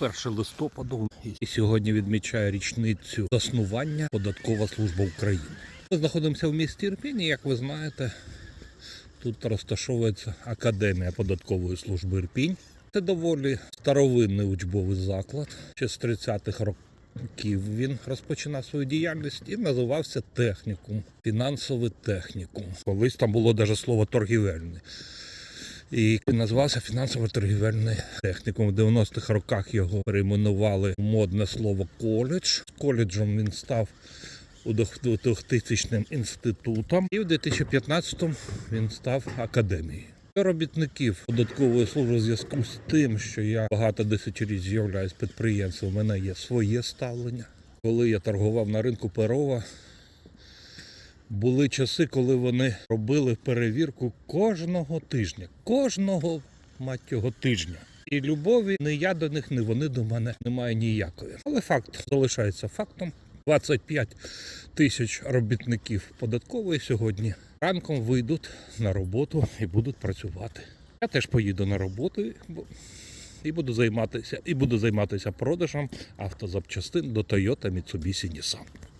1 листопада і сьогодні відмічає річницю заснування Податкова служба України. Ми знаходимося в місті Ірпінь, як ви знаєте, тут розташовується Академія податкової служби Ірпінь. Це доволі старовинний учбовий заклад. Ще з 30-х років він розпочинав свою діяльність і називався технікум, фінансовий технікум. Колись там було навіть слово торгівельний. І називався фінансово-торгівельний технікум. В 90-х роках його перейменували модне слово коледж. Коледжем він став у 2000 інститутом, і в 2015-му він став академією. Робітників податкової служби в зв'язку з тим, що я багато десятиліть з'являюсь підприємцем, у мене є своє ставлення. Коли я торгував на ринку Перова, були часи, коли вони робили перевірку кожного тижня, кожного мать тижня. І любові не я до них, не вони до мене немає ніякої. Але факт залишається фактом. 25 тисяч робітників податкової сьогодні ранком вийдуть на роботу і будуть працювати. Я теж поїду на роботу і буду займатися, і буду займатися продажем автозапчастин до Toyota Mitsubishi Nissan.